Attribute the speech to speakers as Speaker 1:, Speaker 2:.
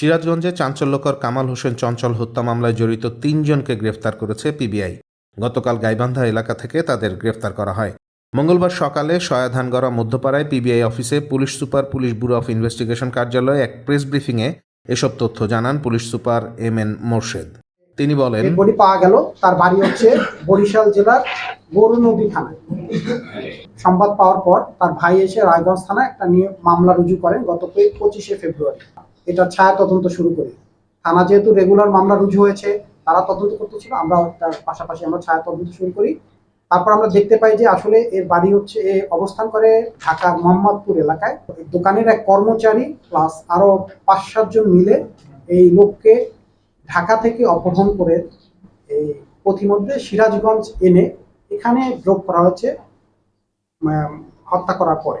Speaker 1: সিরাজগঞ্জে চাঞ্চল্যকর কামাল হোসেন চঞ্চল হত্যা মামলায় জড়িত তিনজনকে গ্রেফতার করেছে পিবিআই। গতকাল গাইবান্ধা এলাকা থেকে তাদের গ্রেফতার করা হয়। মঙ্গলবার সকালে সয়াধানগড়া মধ্যপাড়ায় পিবিআই অফিসে police super, police bureau of investigation কার্যালয়ে এক প্রেস ব্রিফিংয়ে এসব তথ্য জানান police super M N Morshed. তিনি বলেন
Speaker 2: বডি পাওয়া গেল, তার বাড়ি হচ্ছে বরিশাল জেলার গরুনদী থানায়। সংবাদ পাওয়ার পর তার ভাই এসে রায়গঞ্জ থানায় একটা নিয়ে মামলা রুজু করেন গত পঁচিশে ফেব্রুয়ারি। এটা ছায়া তদন্ত শুরু করি। থানা যেহেতু রেগুলার মামলা রুজু হয়েছে, তারা তদন্ত করতেছিল আমরা তার পাশাপাশি আমরা ছায়া তদন্ত শুরু করি। তারপর আমরা দেখতে পাই যে আসলে এর বাড়ি হচ্ছে, এ অবস্থান করে ঢাকা মোহাম্মদপুর এলাকায়। দোকানের এক কর্মচারী প্লাস আরও পাঁচ সাতজন মিলে এই লোককে ঢাকা থেকে অপহরণ করে এই পথিমধ্যে সিরাজগঞ্জ এনে এখানে ড্রপ করা হচ্ছে হত্যা করার পরে।